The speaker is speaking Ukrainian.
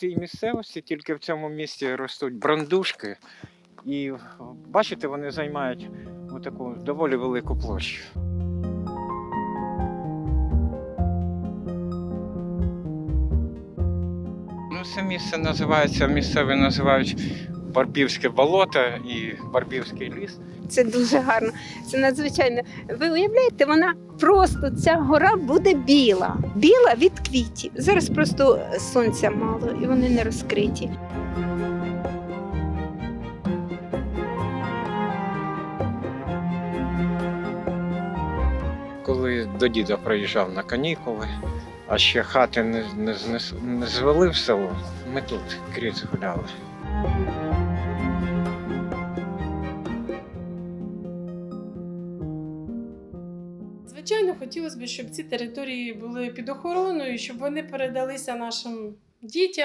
цій місцевості, тільки в цьому місті ростуть брандушки. І бачите, вони займають таку доволі велику площу. Ну, це місце називається, місцеві називають Барбівське болото і Барбівський ліс. Це дуже гарно. Це надзвичайно. Ви уявляєте, вона просто ця гора буде біла. Біла від квітів. Зараз просто сонця мало і вони не розкриті. Коли до діда приїжджав на канікули, а ще хати не, не, не звели в село, ми тут крізь гуляли. Звичайно, хотілося б, щоб ці території були під охороною, щоб вони передалися нашим дітям.